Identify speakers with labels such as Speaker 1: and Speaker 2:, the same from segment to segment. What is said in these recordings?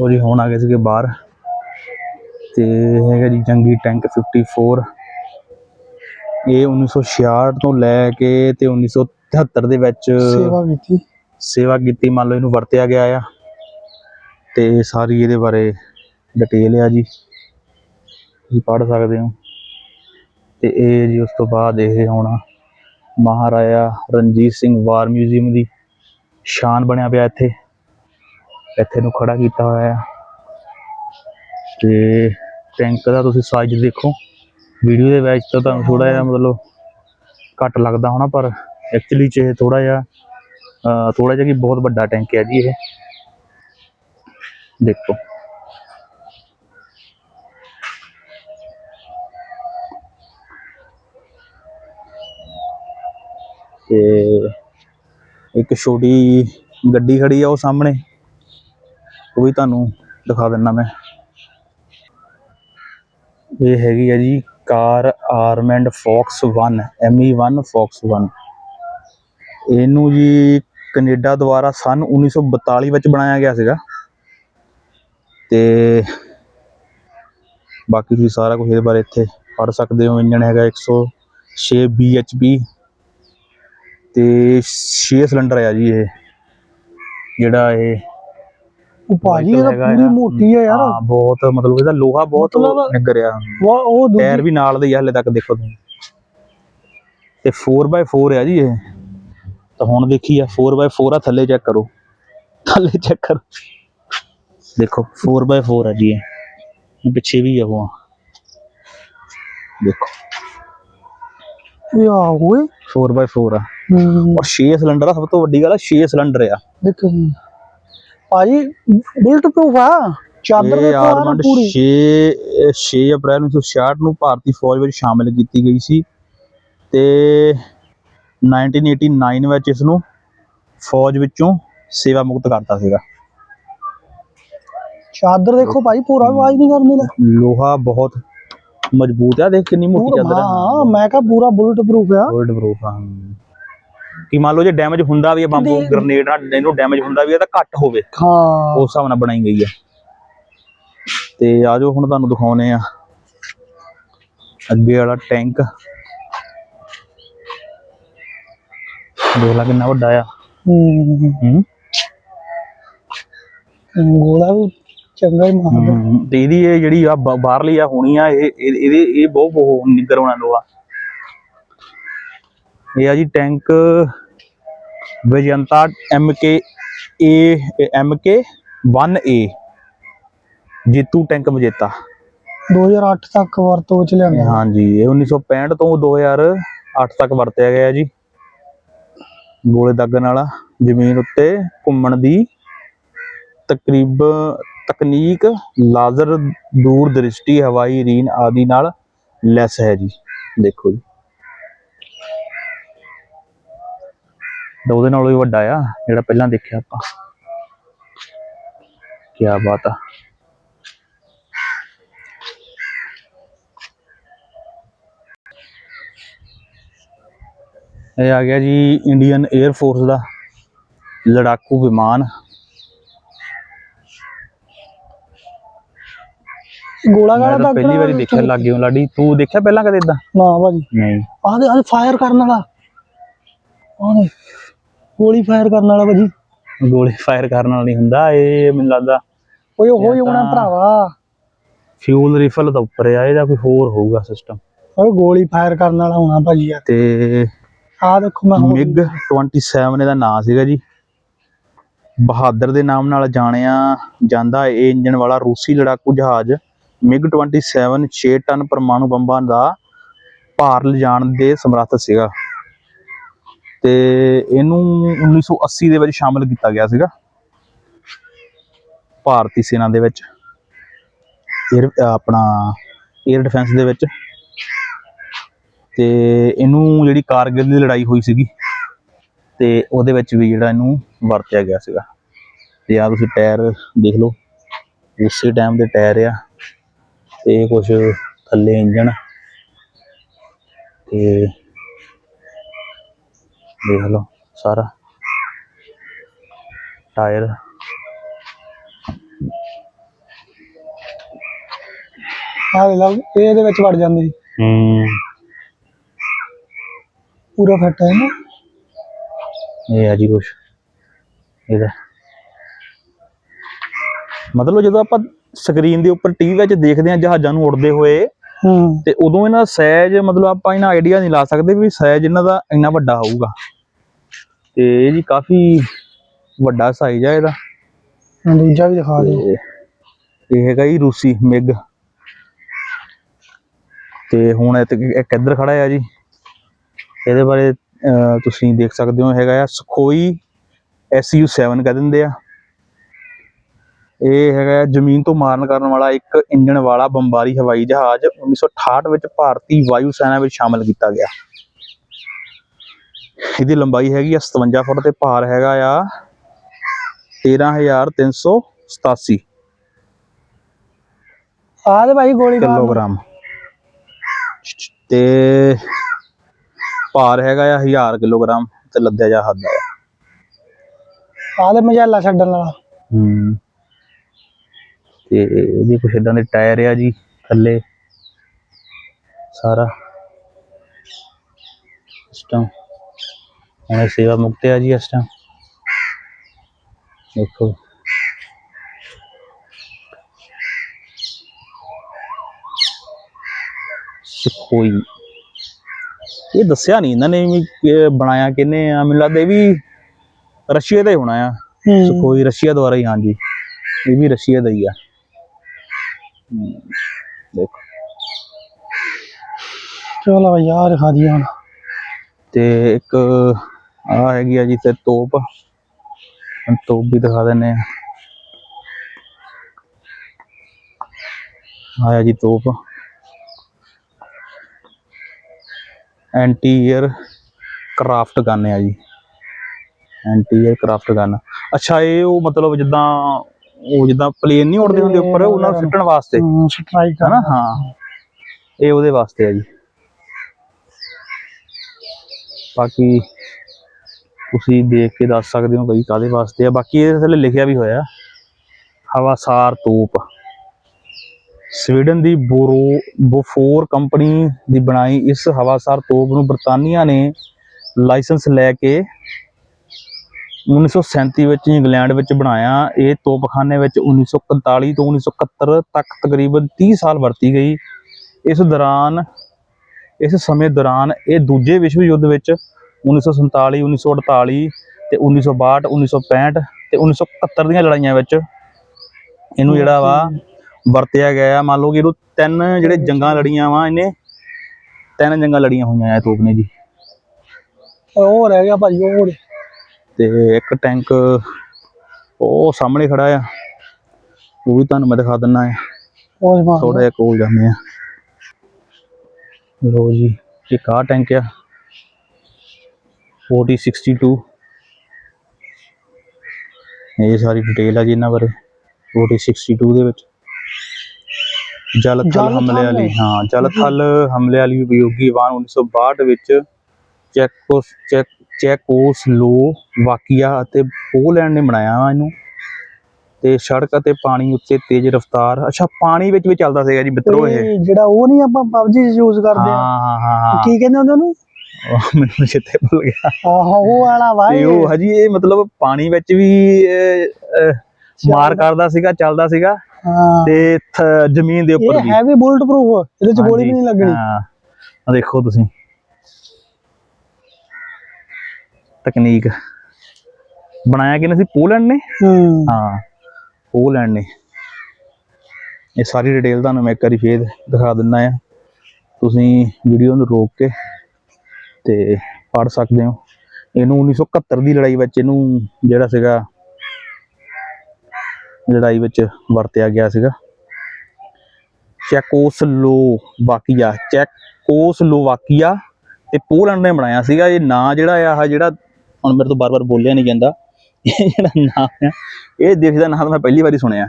Speaker 1: ਉਹ ਜੀ ਹੁਣ ਆ ਗਏ ਸੀਗੇ ਬਾਹਰ ਤੇ ਹੈਗਾ ਜੀ ਜੰਗੀ ਟੈਂਕ 54 ਇਹ 1966 ਤੋਂ ਲੈ ਕੇ ਤੇ 1973 ਦੇ ਵਿੱਚ
Speaker 2: ਸੇਵਾ ਕੀਤੀ।
Speaker 1: ਸੇਵਾ ਕੀਤੀ ਮੰਨ ਲਓ ਇਹਨੂੰ ਵਰਤਿਆ ਗਿਆ ਆ। ਤੇ ਸਾਰੀ ਇਹਦੇ ਬਾਰੇ ਡਿਟੇਲ ਆ ਜੀ। ਤੁਸੀਂ ਪੜ੍ਹ ਸਕਦੇ ਹੋ। ਤੇ ਇਹ ਜੀ ਉਸ ਤੋਂ ਬਾਅਦ ਇਹ ਹੁਣ ਮਹਾਰਾਜਾ ਰਣਜੀਤ ਸਿੰਘ ਵਾਰ ਮਿਊਜ਼ੀਅਮ ਦੀ ਸ਼ਾਨ ਬਣਿਆ ਪਿਆ ਇੱਥੇ। ਇੱਥੇ ਨੂੰ ਖੜਾ ਕੀਤਾ ਹੋਇਆ ਆ। ਤੇ ਟੈਂਕ ਦਾ ਤੁਸੀਂ ਸਾਈਜ਼ ਦੇਖੋ। ਵੀਡੀਓ ਦੇ ਵਿੱਚ ਤਾਂ ਤੁਹਾਨੂੰ ਥੋੜਾ ਜਿਹਾ ਮਤਲਬ ਘੱਟ ਲੱਗਦਾ ਹੋਣਾ, ਪਰ ਐਕਚੁਅਲੀ ਚ ਇਹ ਥੋੜਾ ਜਿਹਾ, ਅਹ ਥੋੜਾ ਜਿਹਾ ਕਿ ਬਹੁਤ ਵੱਡਾ ਟੈਂਕ ਹੈ ਜੀ ਇਹ। ਦੇਖੋ। ਤੇ ਇੱਕ ਛੋਟੀ ਗੱਡੀ ਖੜੀ ਆ ਉਹ ਸਾਹਮਣੇ। ਉਹ ਵੀ ਤੁਹਾਨੂੰ ਦਿਖਾ ਦਿੰਨਾ ਮੈਂ। ਇਹ ਹੈਗੀ ਆ ਜੀ ਕਾਰ ਆਰਮੈਂਡ ਫੌਕਸ 1 ME1 ਫੌਕਸ 1 ਇਹਨੂੰ ਜੀ ਕੈਨੇਡਾ ਦੁਆਰਾ ਸਨ 1942 ਵਿੱਚ ਬਣਾਇਆ ਗਿਆ ਸੀਗਾ। ਤੇ ਬਾਕੀ ਤੁਸੀਂ ਸਾਰਾ ਕੁਝ ਇਹਦੇ ਬਾਰੇ ਇੱਥੇ ਪੜ੍ਹ ਸਕਦੇ ਹੋ। ਇੰਜਨ ਹੈਗਾ 106 bhp ਤੇ 6 ਸਿਲੰਡਰ ਆ ਜੀ ਇਹ। ਜਿਹੜਾ ਇਹ
Speaker 2: ਉਹ ਭਾਜੀ ਇਹ ਤਾਂ ਪੂਰੀ। ਮੋਟੀ ਹੈ ਯਾਰ।
Speaker 1: ਹਾਂ ਬਹੁਤ ਮਤਲਬ ਇਹਦਾ ਲੋਹਾ ਬਹੁਤ
Speaker 2: ਮਤਲਬ-
Speaker 1: ਨਿੱਗਰ ਆ
Speaker 2: ਵਾ ਉਹ
Speaker 1: ਟਾਇਰ ਵੀ ਨਾਲ ਦੇ ਹੀ ਆ ਹਲੇ ਤੱਕ ਦੇਖੋ ਤੁਸੀਂ। ਤੇ 4x4 ਆ ਜੀ ਇਹ। ਤਾਂ ਹੁਣ ਦੇਖੀ ਆ 4x4 ਆ ਥੱਲੇ ਚੈੱਕ ਕਰੋ। ਥੱਲੇ ਚੈੱਕ ਕਰੋ। ਦੇਖੋ 4x4 ਆ ਜੀ ਇਹ। ਪਿੱਛੇ ਵੀ ਆ ਉਹ ਦੇਖੋ।
Speaker 2: ਇਹ ਆ ਓਏ
Speaker 1: 4x4 ਆ। ਔਰ 6 ਸਿਲੰਡਰ ਆ ਸਭ ਤੋਂ ਵੱਡੀ ਗੱਲ ਆ 6 ਸਿਲੰਡਰ ਆ।
Speaker 2: ਦੇਖ ਭਾਜੀ ਬੁਲਟ ਪ੍ਰੂਫ ਆ। ਚਾਦਰ ਆ
Speaker 1: ਆਰਮਡ
Speaker 2: ਪੂਰੀ।
Speaker 1: 6 6 ਅਪ੍ਰੈਲ 1966 ਨੂੰ ਭਾਰਤੀ ਫੌਜ ਵਿੱਚ ਸ਼ਾਮਿਲ ਕੀਤੀ ਗਈ ਸੀ। ਤੇ 1989 ਵਿੱਚ ਇਸ ਨੂੰ ਫੌਜ ਵਿੱਚੋਂ ਸੇਵਾ ਮੁਕਤ ਕਰਤਾ ਸੀਗਾ।
Speaker 2: ਚਾਦਰ ਦੇਖੋ ਭਾਈ ਪੂਰਾ ਆਵਾਜ਼ ਨਹੀਂ ਕਰਨੀ ਲੈ।
Speaker 1: ਲੋਹਾ ਬਹੁਤ ਮਜ਼ਬੂਤ ਆ ਦੇਖ ਕਿੰਨੀ ਮੋਟੀ ਚਾਦਰ ਆ।
Speaker 2: ਹਾਂ ਮੈਂ ਕਿਹਾ ਪੂਰਾ ਬੁਲਟ ਪ੍ਰੂਫ ਆ।
Speaker 1: ਗੋਲਡ ਪ੍ਰੂਫ ਆ ਕਿ ਮੰਨ ਲਓ ਜੇ ਡੈਮੇਜ ਹੁੰਦਾ ਵੀ ਆ ਬੰਬ ਗ੍ਰਨੇਡ ਨਾਲ ਇਹਨੂੰ ਡੈਮੇਜ ਹੁੰਦਾ ਵੀ ਆ ਤਾਂ ਘੱਟ ਹੋਵੇ।
Speaker 2: ਹਾਂ।
Speaker 1: ਉਸ ਹਿਸਾਬ ਨਾਲ ਬਣਾਈ ਗਈ ਆ। ਤੇ ਆਜੋ ਹੁਣ ਤੁਹਾਨੂੰ ਦਿਖਾਉਨੇ ਆ। ਅੱਗੇ ਵਾਲਾ ਟੈਂਕ ਦੇਖ ਲਾ ਕਿੰਨਾ ਵੱਡਾ ਆ।
Speaker 2: ਹੂੰ।
Speaker 1: ਹੂੰ।
Speaker 2: ਗੋਲਾ ਵੀ ਚੰਗਾ ਹੀ ਮਾਰਦਾ।
Speaker 1: ਹੂੰ। ਤੇ ਇਹਦੀ ਇਹ ਜਿਹੜੀ ਆ ਬਾਹਰਲੀ ਆ ਹੋਣੀ ਆ ਇਹ ਇਹ- ਇਹਦੇ ਇਹ ਬਹੁਤ ਬਹੁਤ ਨਿੱਗਰ ਹੋਣਾ ਲੋਹਾ। ਇਹ ਆ ਜੀ tank Vijayanta MK A MK 1A ਜੇਤੂ ਟੈਂਕ ਵਿਜੇਤਾ
Speaker 2: 2008 ਤੱਕ ਵਰਤੋਂ ਚ ਲਿਆਂਦਾ।
Speaker 1: ਹਾਂਜੀ ਇਹ 1965 ਤੋਂ 2008 ਤੱਕ ਵਰਤਿਆ ਗਿਆ ਜੀ। ਗੋਲੇ ਦਾਗਣ ਵਾਲਾ ਜ਼ਮੀਨ ਉੱਤੇ ਘੁੰਮਣ ਦੀ ਤਕਰੀਬ ਤਕਨੀਕ ਲਾਜ਼ਰ ਦੂਰ ਦ੍ਰਿਸ਼ਟੀ ਹਵਾਈ ਰੀਨ ਆਦਿ ਨਾਲ ਲੈਸ ਹੈ ਜੀ। ਦੇਖੋ ਜੀ। ਤਾਂ ਉਹਦੇ ਨਾਲੋਂ ਵੀ ਵੱਡਾ ਆ ਜਿਹੜਾ ਪਹਿਲਾਂ ਦੇਖਿਆ ਆਪਾਂ। ਕੀ ਬਾਤ ਆ। ਇਹ ਆ ਗਿਆ ਜੀ ਇੰਡੀਅਨ 에ਅਰ ਫੋਰਸ ਦਾ ਲੜਾਕੂ ਵਿਮਾਨ।
Speaker 2: ਗੋਲਾ ਗਾਲਾ
Speaker 1: ਤਾਂ ਪਹਿਲੀ ਵਾਰੀ ਦੇਖਿਆ ਲੱਗਿਓ ਲਾਡੀ। ਤੂੰ ਦੇਖਿਆ ਪਹਿਲਾਂ ਕਦੇ ਇਦਾਂ
Speaker 2: ਨਾ ਭਾਜੀ।
Speaker 1: ਨਹੀਂ।
Speaker 2: ਆਹ ਦੇ ਆਹ ਫਾਇਰ ਕਰਨ ਵਾਲਾ। ਆਹ ਦੇ ਗੋਲੀ ਫਾਇਰ ਕਰਨ ਵਾਲਾ ਭਾਜੀ।
Speaker 1: ਗੋਲੀ ਫਾਇਰ ਕਰਨ ਨਾਲ ਨਹੀਂ ਹੁੰਦਾ ਇਹ ਮੈਨੂੰ ਲੱਗਦਾ
Speaker 2: ਓਏ ਉਹ ਹੀ ਹੋਣਾ
Speaker 1: ਤਾਂ-
Speaker 2: ਭਰਾਵਾ।
Speaker 1: ਫਿਊਲ ਰਿਫਲ ਦਾ ਉੱਪਰ ਆ ਇਹਦਾ ਕੋਈ ਹੋਰ ਹੋਊਗਾ ਸਿਸਟਮ
Speaker 2: ਓਏ ਗੋਲੀ ਫਾਇਰ ਕਰਨ ਵਾਲਾ ਹੋਣਾ ਭਾਜੀ ਯਾਰ
Speaker 1: ਤੇ
Speaker 2: ਆਹ ਦੇਖੋ ਮੈਂ
Speaker 1: ਮਿਗ 27 ਇਹਦਾ ਨਾਂ ਸੀਗਾ ਜੀ। ਬਹਾਦਰ ਦੇ ਨਾਮ ਨਾਲ ਜਾਣਿਆ ਜਾਂਦਾ ਇਹ ਇੰਜਨ ਵਾਲਾ ਰੂਸੀ ਲੜਾਕੂ ਜਹਾਜ਼। ਮਿਗ 27 6 ਟਨ ਪਰਮਾਣੂ ਬੰਬਾਂ ਦਾ ਭਾਰ ਲਿਜਾਣ ਦੇ ਸਮਰੱਥ ਸੀਗਾ। ਤੇ ਇਹਨੂੰ 1980 ਦੇ ਵਿੱਚ ਸ਼ਾਮਲ ਕੀਤਾ ਗਿਆ ਸੀਗਾ। ਭਾਰਤੀ ਸੈਨਾ ਦੇ ਵਿੱਚ 에ਅਰ ਆਪਣਾ 에ਅਰ ਡਿਫੈਂਸ ਦੇ ਵਿੱਚ। ਤੇ ਇਹਨੂੰ ਜਿਹੜੀ ਕਾਰਗਿਲ ਦੀ ਲੜਾਈ ਹੋਈ ਸੀਗੀ, ਤੇ ਉਹਦੇ ਵਿੱਚ ਵੀ ਜਿਹੜਾ ਇਹਨੂੰ ਵਰਤਿਆ ਗਿਆ ਸੀਗਾ। ਤੇ ਆ ਤੁਸੀਂ ਟਾਇਰ ਦੇਖ ਲਓ, ਉਸੇ ਟਾਈਮ ਦੇ ਟਾਇਰ ਆ, ਤੇ ਕੁਝ ਥੱਲੇ ਇੰਜਣ। ਤੇ ਦੇਖ ਲਓ ਸਾਰਾ। ਟਾਇਰ।
Speaker 2: ਆ ਲੈ ਲਾ ਇਹ ਇਹਦੇ ਵਿੱਚ ਵੜ ਜਾਂਦੇ
Speaker 1: ਹੂੰ।
Speaker 2: ਪੂਰਾ ਫਿੱਟ ਹੈ ਨਾ?
Speaker 1: ਇਹ ਆ ਜੀ ਕੁਛ। ਇਹਦਾ। ਮਤਲਬ ਜਦੋਂ ਆਪਾਂ ਸਕਰੀਨ ਦੇ ਉੱਪਰ ਟੀਵੀ ਵਿੱਚ ਦੇਖਦੇ ਹਾਂ ਜਹਾਜ਼ਾਂ ਨੂੰ ਉੜਦੇ ਹੋਏ
Speaker 2: ਹੂੰ।
Speaker 1: ਤੇ ਉਦੋਂ ਇਹਨਾਂ ਦਾ ਸਾਈਜ਼ ਮਤਲਬ ਆਪਾਂ ਇਹਨਾਂ ਆਈਡੀਆ ਨਹੀਂ ਲਾ ਸਕਦੇ ਵੀ ਸਾਈਜ਼ ਇਹਨਾਂ ਦਾ ਇੰਨਾ ਵੱਡਾ ਹੋਊਗਾ। ਤੇ ਇਹ ਜੀ ਕਾਫੀ ਵੱਡਾ ਸਾਈਜ਼ ਆ ਇਹਦਾ।
Speaker 2: ਦੂਜਾ ਵੀ ਦਿਖਾ ਦੇ
Speaker 1: ਇਹ ਹੈਗਾ ਜੀ ਰੂਸੀ ਮਿਗ। ਤੇ ਹੁਣ ਇੱਕ ਇੱਧਰ ਖੜਾ ਆ ਜੀ। ਇਹਦੇ ਬਾਰੇ ਤੁਸੀਂ ਦੇਖ ਸਕਦੇ ਹੋ ਹੈਗਾ ਆ ਸੁਖੋਈ SU7 ਕਹਿ ਦਿੰਦੇ ਆ। ਇਹ ਹੈਗਾ ਜ਼ਮੀਨ ਤੋਂ ਮਾਰਨ ਕਰਨ ਵਾਲਾ ਇੱਕ ਇੰਜਣ ਵਾਲਾ ਬੰਬਾਰੀ ਹਵਾਈ ਜਹਾਜ਼ 1968 ਵਿੱਚ ਭਾਰਤੀ ਵਾਯੂ ਸੈਨਾ ਵਿੱਚ ਸ਼ਾਮਲ ਕੀਤਾ ਗਿਆ। ਇਹਦੀ ਲੰਬਾਈ ਹੈਗੀ ਆ 57 ਫੁੱਟ ਤੇ ਭਾਰ ਹੈਗਾ ਆ 13387
Speaker 2: ਆ ਦੇ ਭਾਈ ਗੋਲੀ
Speaker 1: ਕਿਲੋਗ੍ਰਾਮ। ਤੇ ਭਾਰ ਹੈਗਾ ਆ 1000 ਕਿਲੋਗ੍ਰਾਮ ਤੇ ਲੱਦਿਆ ਜਾ ਹੱਦ ਆ।
Speaker 2: ਆ ਦੇ ਮਝਾਲਾ ਛੱਡਣ ਵਾਲਾ।
Speaker 1: ਹੂੰ। ਤੇ ਇਹਦੇ ਕੁਛ ਇਦਾਂ ਦੇ ਟਾਇਰ ਆ ਜੀ ਥੱਲੇ। ਸਾਰਾ। ਸਿਸਟਮ। ਹੁਣ ਸੇਵਾ ਮੁਕਤ ਆ ਜੀ ਇਸ ਟਾਈਮ ਦੇਖੋ। ਸੁਖੋਈ ਇਹ ਦੱਸਿਆ ਨਹੀਂ ਇਹਨਾਂ ਨੇ ਵੀ ਬਣਾਇਆ ਕਿਹਨੇ ਆ। ਮੈਨੂੰ ਲੱਗਦਾ ਇਹ ਵੀ ਰਸ਼ੀਆ ਦਾ ਹੀ ਹੋਣਾ ਆ। ਸੁਖੋਈ ਰਸ਼ੀਆ ਦੁਆਰਾ ਹੀ ਹਾਂਜੀ ਇਹ ਵੀ ਰਸ਼ੀਆ ਦਾ ਹੀ ਆ। ਦੇਖੋ।
Speaker 2: ਚਲੋ ਆ ਦਿਖਾ ਦਿਆ ਹੁਣ।
Speaker 1: ਤੇ ਇੱਕ ਆ ਹੈਗੀ ਆ ਜੀ ਤੇ ਤੋਪ। ਤੋਪ ਵੀ ਦਿਖਾ ਦਿੰਨੇ ਆ। ਆਇਆ ਜੀ ਤੋਪ। ਐਂਟੀ 에ਅਰ ਕਰਾਫਟ ਗਨ ਆ ਜੀ। ਐਂਟੀ 에ਅਰ ਕਰਾਫਟ ਗਨ ਅੱਛਾ ਇਹ ਉਹ ਮਤਲਬ ਜਿੱਦਾਂ ਉਹ ਜਿੱਦਾਂ ਪਲੇਨ ਨਹੀਂ ਉੜਦੇ ਹੁੰਦੇ ਉੱਪਰ ਉਹਨਾਂ ਨੂੰ ਸਿੱਟਣ ਵਾਸਤੇ।
Speaker 2: ਸਟ੍ਰਾਈਕ
Speaker 1: ਹਨਾ? ਹਾਂ। ਇਹ ਉਹਦੇ ਵਾਸਤੇ ਆ ਜੀ। ਬਾਕੀ ਤੁਸੀਂ ਦੇਖ ਕੇ ਦੱਸ ਸਕਦੇ ਹੋ ਕਈ ਕਾਦੇ ਵਾਸਤੇ ਆ। ਬਾਕੀ ਇਹਦੇ ਥੱਲੇ ਲਿਖਿਆ ਵੀ ਹੋਇਆ ਹਵਾਸਾਰ ਤੋਪ। ਸਵੀਡਨ ਦੀ ਬੋਰੋ, ਬੋਫੋਰ ਕੰਪਨੀ ਦੀ ਬਣਾਈ ਇਸ ਹਵਾਸਾਰ ਤੋਪ ਨੂੰ ਬਰਤਾਨੀਆ ਨੇ ਲਾਇਸੈਂਸ ਲੈ ਕੇ 1937 ਵਿੱਚ ਇੰਗਲੈਂਡ ਵਿੱਚ ਬਣਾਇਆ। ਇਹ ਤੋਪਖਾਨੇ ਵਿੱਚ 1941 ਤੋਂ 1971 ਤੱਕ ਤਕਰੀਬਨ 30 ਸਾਲ ਵਰਤੀ ਗਈ। ਇਸ ਦੌਰਾਨ, ਇਸ ਸਮੇਂ ਦੌਰਾਨ ਇਹ ਦੂਜੇ ਵਿਸ਼ਵ ਯੁੱਧ ਵਿੱਚ 1947 1948 ਤੇ 1962 1965 ਤੇ 1971 ਦੀਆਂ ਲੜਾਈਆਂ ਵਿੱਚ ਇਹਨੂੰ ਜਿਹੜਾ ਵਾ ਵਰਤਿਆ ਗਿਆ। ਮੰਨ ਲਓ ਕਿ ਇਹਨੂੰ ਤਿੰਨ ਜਿਹੜੇ ਜੰਗਾਂ ਲੜੀਆਂ ਵਾ ਇਹਨੇ ਤਿੰਨ ਜੰਗਾਂ ਲੜੀਆਂ ਹੋਈਆਂ ਆ ਤੋਪ ਨੇ ਜੀ।
Speaker 2: ਉਹ ਰਹਿ ਗਿਆ ਭਾਈ ਉਹ
Speaker 1: ਤੇ ਇੱਕ ਟੈਂਕ ਉਹ ਸਾਹਮਣੇ ਖੜਾ ਆ ਉਹ ਵੀ ਤੁਹਾਨੂੰ ਮੈਂ ਦਿਖਾ ਦਿੰਦਾ ਆ। ਥੋੜਾ ਜਿਹਾ ਕੋਲ ਜਾਂਦੇ ਆ। ਲੋ ਜੀ ਇੱਕ ਆਹ ਟੈਂਕ ਆ। 4062 ਇਹ ਸਾਰੀ ਡਿਟੇਲ ਆ ਜੀ ਇਹਨਾਂ ਬਾਰੇ। 4062 ਦੇ ਵਿੱਚ। ਜਲ ਥਲ
Speaker 2: ਜਲ
Speaker 1: ਹਮਲੇ। ਵਾਲੀ ਹਾਂ ਜਲ ਥਲ ਹਮਲੇ ਵਾਲੀ ਉਪਯੋਗੀ ਵਾਹਨ 1962 ਵਿੱਚ ਚੈਕੋਸ ਚੈਕ ਚੈਕੋਸਲੋ ਵਾਕੀਆ ਅਤੇ ਪੋਲੈਂਡ ਨੇ ਬਣਾਇਆ ਇਹਨੂੰ। ਤੇ ਸੜਕ ਅਤੇ ਪਾਣੀ ਉੱਤੇ ਤੇਜ਼ ਰਫ਼ਤਾਰ। ਅੱਛਾ ਪਾਣੀ ਵਿੱਚ ਵੀ ਚੱਲਦਾ ਸੀਗਾ ਜੀ ਮਿੱਤਰੋ ਇਹ।
Speaker 2: ਜਿਹੜਾ ਉਹ ਨਹੀਂ ਆਪਾਂ ਪਬਜੀ ਯੂਜ਼ ਕਰਦੇ
Speaker 1: ਹਾਂ ਹਾਂ ਹਾਂ ਹਾਂ।
Speaker 2: ਕੀ ਕਹਿੰਦੇ ਹੁੰਦੇ ਉਹਨੂੰ?
Speaker 1: ਉਹ ਮੈਨੂੰ ਚੇਤੇ ਭੁੱਲ ਗਿਆ।
Speaker 2: ਆਹੋ ਉਹ ਵਾਲਾ ਵਾ
Speaker 1: ਤੇ
Speaker 2: ਇਹ।
Speaker 1: ਉਹ ਹਜੀ ਇਹ ਮਤਲਬ ਪਾਣੀ ਵਿੱਚ ਵੀ ਮਾਰ ਕਰਦਾ ਸੀਗਾ ਚੱਲਦਾ ਸੀਗਾ। ਤੇ ਜ਼ਮੀਨ ਦੇ ਉੱਪਰ
Speaker 2: ਇਹ
Speaker 1: ਵੀ
Speaker 2: ਹੈਵੀ ਬੁਲਟ ਪ੍ਰੂਫ ਇਹਦੇ ਚ ਗੋਲੀ ਵੀ ਨਹੀਂ ਲੱਗਣੀ।
Speaker 1: ਹਾਂ। ਆਹ ਦੇਖੋ ਤੁਸੀਂ। ਤਕਨੀਕ। ਬਣਾਇਆ ਕਿਨੇ ਸੀ? ਪੋਲੈਂਡ ਨੇ?
Speaker 2: ਹੂੰ।
Speaker 1: ਹਾਂ ਪੋਲੈਂਡ ਨੇ। ਇਹ ਸਾਰੀ ਡਿਟੇਲ ਤੁਹਾਨੂੰ ਮੈਂ ਇੱਕ ਵਾਰੀ ਫੇਰ ਦਿਖਾ ਦਿੰਦਾ ਆ ਤੁਸੀਂ ਵੀਡੀਓ ਨੂੰ ਰੋਕ ਕੇ ਤੇ ਪੜ ਸਕਦੇ ਹੋ। ਇਹਨੂੰ 1971 ਦੀ ਲੜਾਈ ਵਿੱਚ ਇਹਨੂੰ ਜਿਹੜਾ ਸੀਗਾ ਲੜਾਈ ਵਿੱਚ ਵਰਤਿਆ ਗਿਆ ਸੀਗਾ। ਚੈਕੋਸਲੋਵਾਕੀਆ ਚੈਕੋਸਲੋਵਾਕੀਆ ਤੇ ਪੋਲੈਂਡ ਨੇ ਬਣਾਇਆ ਸੀਗਾ। ਇਹ ਨਾਂ ਜਿਹੜਾ ਆ ਜਿਹੜਾ ਹੁਣ ਮੇਰੇ ਤੋਂ ਬਾਰ-ਬਾਰ ਬੋਲਿਆ ਨਹੀਂ ਜਾਂਦਾ। ਇਹ ਜਿਹੜਾ ਨਾਮ ਆ ਇਹ ਦੇਸ਼ ਦਾ ਨਾਮ ਮੈਂ ਪਹਿਲੀ ਵਾਰੀ ਸੁਣਿਆ।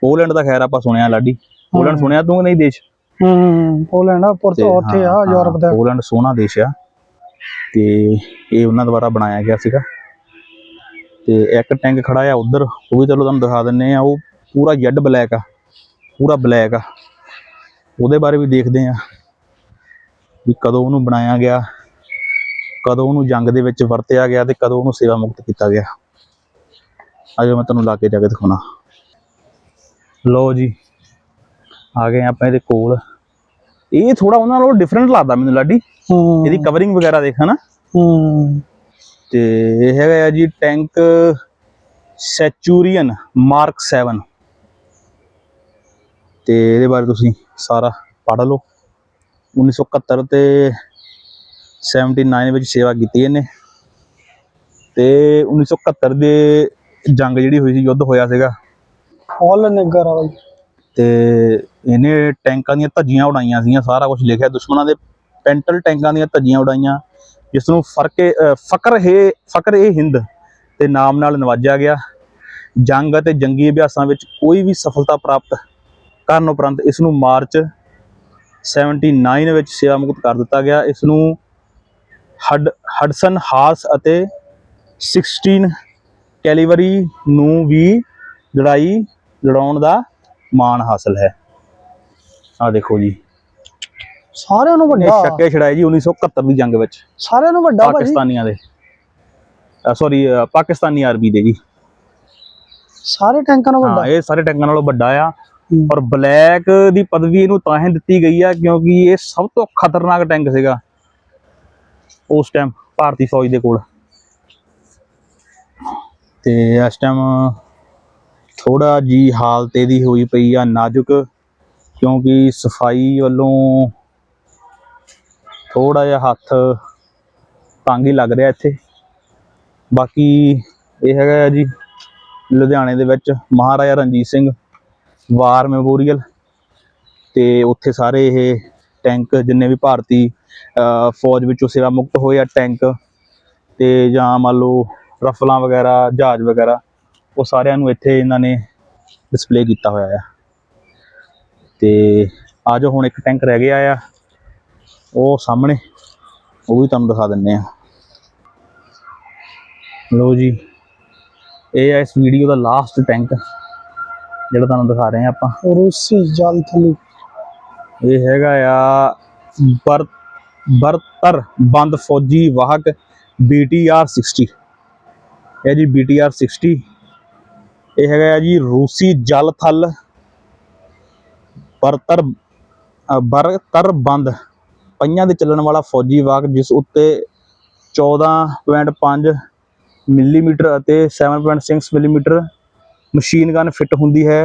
Speaker 1: ਪੋਲੈਂਡ ਦਾ ਖੈਰ ਆਪਾਂ ਸੁਣਿਆ ਲਾਡੀ। ਪੋਲੈਂਡ ਸੁਣਿਆ ਤੂੰ ਨਹੀਂ ਦੇਸ਼?
Speaker 2: ਹੂੰ ਪੋਲੈਂਡ ਆ ਪੁਰਤੋ
Speaker 1: ਤੇ
Speaker 2: ਉੱਥੇ ਆ
Speaker 1: ਹਾਂ,
Speaker 2: ਯੂਰਪ ਦਾ।
Speaker 1: ਪੋਲੈਂਡ ਸੋਹਣਾ ਦੇਸ਼ ਆ। ਤੇ ਇਹ ਉਹਨਾਂ ਦੁਆਰਾ ਬਣਾਇਆ ਗਿਆ ਸੀਗਾ। ਤੇ ਇੱਕ ਟੈਂਕ ਖੜਾ ਆ ਉਧਰ, ਉਹ ਵੀ ਚਲੋ ਤੁਹਾਨੂੰ ਦਿਖਾ ਦਿੰਨੇ ਆ, ਉਹ ਪੂਰਾ ਜੈਡ ਬਲੈਕ ਆ, ਪੂਰਾ ਬਲੈਕ ਆ। ਉਹਦੇ ਬਾਰੇ ਵੀ ਦੇਖਦੇ ਆ ਵੀ ਕਦੋਂ ਉਹਨੂੰ ਬਣਾਇਆ ਗਿਆ, ਕਦੋਂ ਉਹਨੂੰ ਜੰਗ ਦੇ ਵਿੱਚ ਵਰਤਿਆ ਗਿਆ ਤੇ ਕਦੋਂ ਉਹਨੂੰ ਸੇਵਾ ਮੁਕਤ ਕੀਤਾ ਗਿਆ। ਆਜੋ ਮੈਂ ਤੁਹਾਨੂੰ ਲਾ ਕੇ ਜਾ ਕੇ ਦਿਖਾਉਣਾ। ਲਓ ਜੀ, ਆ ਗਏ ਆਪਾਂ ਇਹਦੇ ਕੋਲ। ਇਹ ਥੋੜਾ ਉਹਨਾਂ ਨਾਲੋਂ ਡਿਫਰੈਂਟ ਲੱਗਦਾ ਮੈਨੂੰ, ਲਾਡੀ। ਇਹਦੀ ਕਵਰਿੰਗ ਵਗੈਰਾ ਦੇਖਾ ਨਾ
Speaker 2: ਹੂੰ।
Speaker 1: ਤੇ ਇਹ ਹੈਗਾ ਜੀ ਟੈਂਕ ਸੈਚੂਰੀਅਨ ਮਾਰਕ 7 ਤੇ ਇਹਦੇ ਬਾਰੇ ਤੁਸੀਂ ਸਾਰਾ ਪੜ੍ਹ ਲਓ। 1971 ਤੇ 79 ਵਿੱਚ ਸੇਵਾ ਕੀਤੀ ਇਹਨੇ। ਤੇ 1971 ਦੇ ਜੰਗ ਜਿਹੜੀ ਹੋਈ ਸੀ ਯੁੱਧ ਹੋਇਆ ਸੀਗਾ।
Speaker 2: ਆਲ ਨਿਗਰ ਆ ਬਾਈ
Speaker 1: ਤੇ ਇਹਨੇ ਟੈਂਕਾਂ ਦੀਆਂ ਧੱਜੀਆਂ ਉਡਾਈਆਂ ਸੀਗੀਆਂ ਸਾਰਾ ਕੁਝ ਲਿਖਿਆ। ਦੁਸ਼ਮਣਾਂ ਦੇ ਪੈਂਟਲ ਟੈਂਕਾਂ ਦੀਆਂ ਧੱਜੀਆਂ ਉਡਾਈਆਂ ਜਿਸ ਨੂੰ ਫਰਕੇ ਫਕਰ ਹੈ ਫਕਰ ਇਹ ਹਿੰਦ ਦੇ ਨਾਮ ਨਾਲ ਨਵਾਜਿਆ ਗਿਆ। ਜੰਗ ਅਤੇ ਜੰਗੀ ਅਭਿਆਸਾਂ ਵਿੱਚ ਕੋਈ ਵੀ ਸਫਲਤਾ ਪ੍ਰਾਪਤ ਕਰਨ ਉਪਰੰਤ ਇਸ ਨੂੰ ਮਾਰਚ 79 ਵਿੱਚ ਸੇਵਾ ਮੁਕਤ ਕਰ ਦਿੱਤਾ ਗਿਆ। ਇਸ ਨੂੰ ਹਡ, ਹਡਸਨ ਹਾਸ ਅਤੇ 16 ਕੈਲੀਵਰੀ ਨੂੰ ਵੀ ਲੜਾਈ ਲੜਾਉਣ ਦਾ ਮਾਣ ਹਾਸਲ ਹੈ। ਆ ਦੇਖੋ ਜੀ।
Speaker 2: ਸਾਰਿਆਂ ਨੂੰ ਵੱਡਾ।
Speaker 1: ਛੱਕੇ ਛੜਾਏ ਜੀ 1971 ਦੀ ਜੰਗ ਵਿੱਚ।
Speaker 2: ਸਾਰਿਆਂ ਨੂੰ ਵੱਡਾ ਭਾਜੀ।
Speaker 1: ਪਾਕਿਸਤਾਨੀਆਂ ਦੇ। ਸੌਰੀ ਪਾਕਿਸਤਾਨੀ ਆਰਮੀ ਦੇ ਜੀ।
Speaker 2: ਸਾਰੇ ਟੈਂਕਾਂ ਨੂੰ
Speaker 1: ਹਾਂ
Speaker 2: ਵੱਡਾ
Speaker 1: ਇਹ ਸਾਰੇ ਟੈਂਕਾਂ ਨਾਲੋਂ ਵੱਡਾ ਆ। ਔਰ ਬਲੈਕ ਦੀ ਪਦਵੀ ਇਹਨੂੰ ਤਾਂ ਹੀ ਦਿੱਤੀ ਗਈ ਆ ਕਿਉਂਕਿ ਇਹ ਸਭ ਤੋਂ ਖਤਰਨਾਕ ਟੈਂਕ ਸੀਗਾ। ਉਸ ਟਾਈਮ ਭਾਰਤੀ ਫੌਜ ਦੇ ਕੋਲ। ਤੇ ਇਸ ਟਾਈਮ ਥੋੜਾ ਜੀ ਹਾਲਤ ਇਹਦੀ ਹੋਈ ਪਈ ਆ ਨਾਜ਼ੁਕ। ਕਿਉਂਕਿ ਸਫ਼ਾਈ ਵੱਲੋਂ ਥੋੜਾ ਜਿਹਾ ਹੱਥ ਤੰਗ ਹੀ ਲੱਗ ਰਿਹਾ ਇੱਥੇ। ਬਾਕੀ ਇਹ ਹੈਗਾ ਆ ਜੀ, ਲੁਧਿਆਣੇ ਦੇ ਵਿੱਚ ਮਹਾਰਾਜਾ ਰਣਜੀਤ ਸਿੰਘ, ਵਾਰ ਮੈਮੋਰੀਅਲ ਤੇ ਉੱਥੇ ਸਾਰੇ ਇਹ ਟੈਂਕ ਜਿੰਨੇ ਵੀ ਭਾਰਤੀ ਫੌਜ ਵਿੱਚੋਂ ਸੇਵਾ ਮੁਕਤ ਹੋਏ ਆ ਟੈਂਕ ਤੇ ਜਾਂ ਮੰਨ ਲਓ ਰਫਲਾਂ ਵਗੈਰਾ, ਜਹਾਜ਼ ਵਗੈਰਾ, ਉਹ ਸਾਰਿਆਂ ਨੂੰ ਇੱਥੇ ਇਹਨਾਂ ਨੇ ਡਿਸਪਲੇ ਕੀਤਾ ਹੋਇਆ ਆ। ਤੇ ਆਜੋ ਹੁਣ ਇੱਕ ਟੈਂਕ ਰਹਿ ਗਿਆ ਆ। ਉਹ ਸਾਹਮਣੇ ਉਹ ਵੀ ਤੁਹਾਨੂੰ ਦਿਖਾ ਦਿੰਨੇ ਆ ਲਓ ਜੀ ਇਹ ਹੈ ਇਸ ਵੀਡੀਓ ਦਾ ਲਾਸਟ ਟੈਂਕ ਜਿਹੜਾ ਤੁਹਾਨੂੰ ਦਿਖਾ ਰਹੇ ਆ ਆਪਾਂ।
Speaker 2: ਰੂਸੀ ਜਲ ਥਲੀ।
Speaker 1: ਇਹ ਹੈਗਾ ਆ ਬਰ ਬਰਤਰ ਬੰਦ ਫੌਜੀ ਵਾਹਕ BTR 60 ਇਹ ਜੀ BTR 60 ਇਹ ਹੈਗਾ ਆ ਜੀ ਰੂਸੀ ਜਲ ਥਲ। ਬਰਤਰ ਬਰਤਰ ਬੰਦ। ਪਈਆਂ ਦੇ ਚੱਲਣ ਵਾਲਾ ਫੌਜੀ ਵਾਕ, ਜਿਸ ਉੱਤੇ 14.5 ਮਿਲੀਮੀਟਰ ਅਤੇ 7.6 ਮਿਲੀਮੀਟਰ ਮਸ਼ੀਨ ਗਨ ਫਿੱਟ ਹੁੰਦੀ ਹੈ।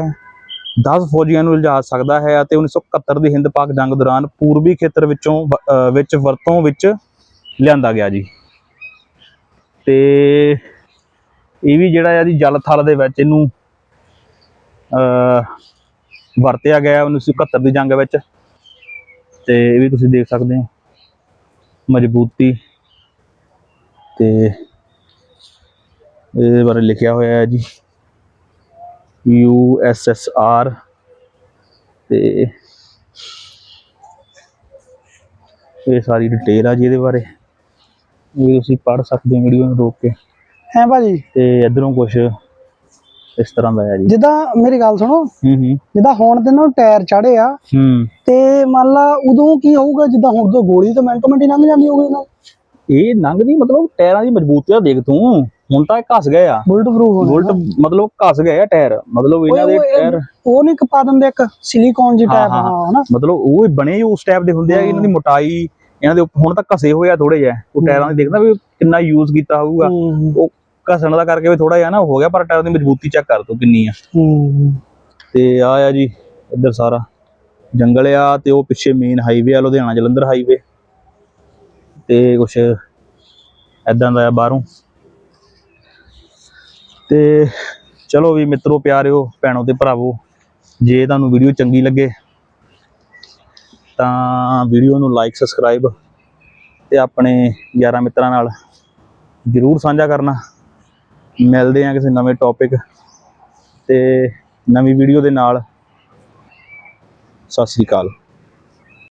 Speaker 1: 10 ਫੌਜੀਆਂ ਨੂੰ ਲਿਜਾ ਸਕਦਾ ਹੈ ਅਤੇ 1971 ਦੀ ਹਿੰਦ ਪਾਕ ਜੰਗ ਦੌਰਾਨ ਪੂਰਬੀ ਖੇਤਰ ਵਿੱਚੋਂ ਵ- ਵਿੱਚ ਵਰਤੋਂ ਵਿੱਚ ਲਿਆਂਦਾ ਗਿਆ ਜੀ। ਤੇ ਇਹ ਵੀ ਜਿਹੜਾ ਆ ਜੀ ਜਲ ਥਲ ਦੇ ਵਿੱਚ ਇਹਨੂੰ ਵਰਤਿਆ ਗਿਆ 1971 ਦੀ ਜੰਗ ਵਿੱਚ। ਤੇ ਇਹ ਵੀ ਤੁਸੀਂ ਦੇਖ ਸਕਦੇ ਹੋ। ਮਜ਼ਬੂਤੀ ਤੇ ਇਹਦੇ ਬਾਰੇ ਲਿਖਿਆ ਹੋਇਆ ਹੈ ਜੀ। ਯੂ ਐਸ ਐਸ ਆਰ ਤੇ ਇਹ ਸਾਰੀ ਡਿਟੇਲ ਆ ਜੀ ਇਹਦੇ ਬਾਰੇ। ਇਹ ਤੁਸੀਂ ਪੜ੍ਹ ਸਕਦੇ ਹੋ ਵੀਡੀਓ ਨੂੰ ਰੋਕ ਕੇ।
Speaker 2: ਹੈ ਭਾਜੀ?
Speaker 1: ਤੇ ਇਧਰੋਂ ਕੁਝ ਇਸ ਤਰ੍ਹਾਂ ਦਾ ਹੈ ਜੀ।
Speaker 2: ਜਿੱਦਾਂ ਮੇਰੀ ਗੱਲ ਸੁਣੋ
Speaker 1: ਹੂੰ ਹੂੰ।
Speaker 2: ਜਿੱਦਾਂ ਹੁਣ ਤੇ ਨਾ ਟਾਇਰ ਚੜੇ ਆ
Speaker 1: ਹੂੰ।
Speaker 2: ਤੇ ਮੰਨ ਲਾ ਉਦੋਂ ਕੀ ਹੋਊਗਾ ਜਿੱਦਾਂ ਹੁਣ ਤੋਂ ਗੋਲੀ ਤਾਂ ਮਿੰਟੋ ਮਿੰਟ ਹੀ ਲੰਘ ਜਾਂਦੀ ਹੋਊਗੀ ਨਾ
Speaker 1: ਇਹ ਨੰਗਦੀ ਮਤਲਬ ਟਾਇਰਾਂ ਦੀ ਮਜ਼ਬੂਤੀ ਦਾ ਦੇਖ ਤੂੰ। ਹੁਣ ਤਾਂ ਇਹ ਘਸ ਗਏ ਆ।
Speaker 2: ਬੁਲਟ ਪ੍ਰੂਫ
Speaker 1: ਵੋਲਟ ਮਤਲਬ ਘਸ ਗਏ ਆ ਟਾਇਰ। ਮਤਲਬ ਇਹਨਾਂ ਦੇ ਟਾਇਰ
Speaker 2: ਉਹ ਨਹੀਂ ਕਪਾ ਦਿੰਦੇ ਇੱਕ ਸਿਲੀਕੌਨ ਜੀ
Speaker 1: ਹਾਂ,
Speaker 2: ਟਾਈਪ
Speaker 1: ਹਾਂ,
Speaker 2: ਹਨਾ?
Speaker 1: ਮਤਲਬ ਉਹ ਹੀ ਬਣੇ ਉਸ ਟਾਈਪ ਦੇ ਹੁੰਦੇ ਆ ਇਹਨਾਂ ਦੀ ਮੋਟਾਈ ਇਹਨਾਂ ਦੇ ਹੁਣ ਤਾਂ ਘਸੇ ਹੋਏ ਆ ਥੋੜੇ ਜਿਹਾ। ਉਹ ਟਾਇਰਾਂ ਦੀ ਦੇਖਦਾ ਵੀ ਕਿੰਨਾ ਯੂਜ਼ ਕੀਤਾ ਹੋਊਗਾ। ਉਹ ਘਸਣ ਦਾ ਕਰਕੇ ਵੀ ਥੋੜਾ ਜਿਹਾ ਨਾ ਹੋ ਗਿਆ ਪਰ ਟਾਇਰ ਦੀ ਮਜ਼ਬੂਤੀ ਚੈੱਕ ਕਰ ਤੂੰ ਕਿੰਨੀ ਆ। ਤੇ ਆ ਆ ਜੀ ਇੱਧਰ ਸਾਰਾ ਜੰਗਲ ਆ ਤੇ ਉਹ ਪਿੱਛੇ ਮੇਨ ਹਾਈਵੇ ਆ ਲੁਧਿਆਣਾ ਜਲੰਧਰ ਹਾਈਵੇ ਤੇ ਕੁਛ ਐਦਾਂ ਦਾ ਆ ਬਾਹਰੋਂ। ਤੇ ਚਲੋ ਵੀ ਮਿੱਤਰੋ ਪਿਆਰਿਓ ਭੈਣੋ ਤੇ ਭਰਾਵੋ ਜੇ ਤੁਹਾਨੂੰ ਵੀਡੀਓ ਚੰਗੀ ਲੱਗੇ ਤਾਂ ਵੀਡੀਓ ਨੂੰ ਲਾਈਕ ਸਬਸਕ੍ਰਾਈਬ ਤੇ ਆਪਣੇ ਯਾਰਾਂ ਮਿੱਤਰਾਂ ਨਾਲ ਜਰੂਰ ਸਾਂਝਾ ਕਰਨਾ। ਮਿਲਦੇ ਆ ਕਿਸੇ ਨਵੇਂ ਟੌਪਿਕ ਤੇ ਨਵੀਂ ਵੀਡੀਓ ਦੇ ਨਾਲ। ਸਤਿ ਸ੍ਰੀ ਅਕਾਲ।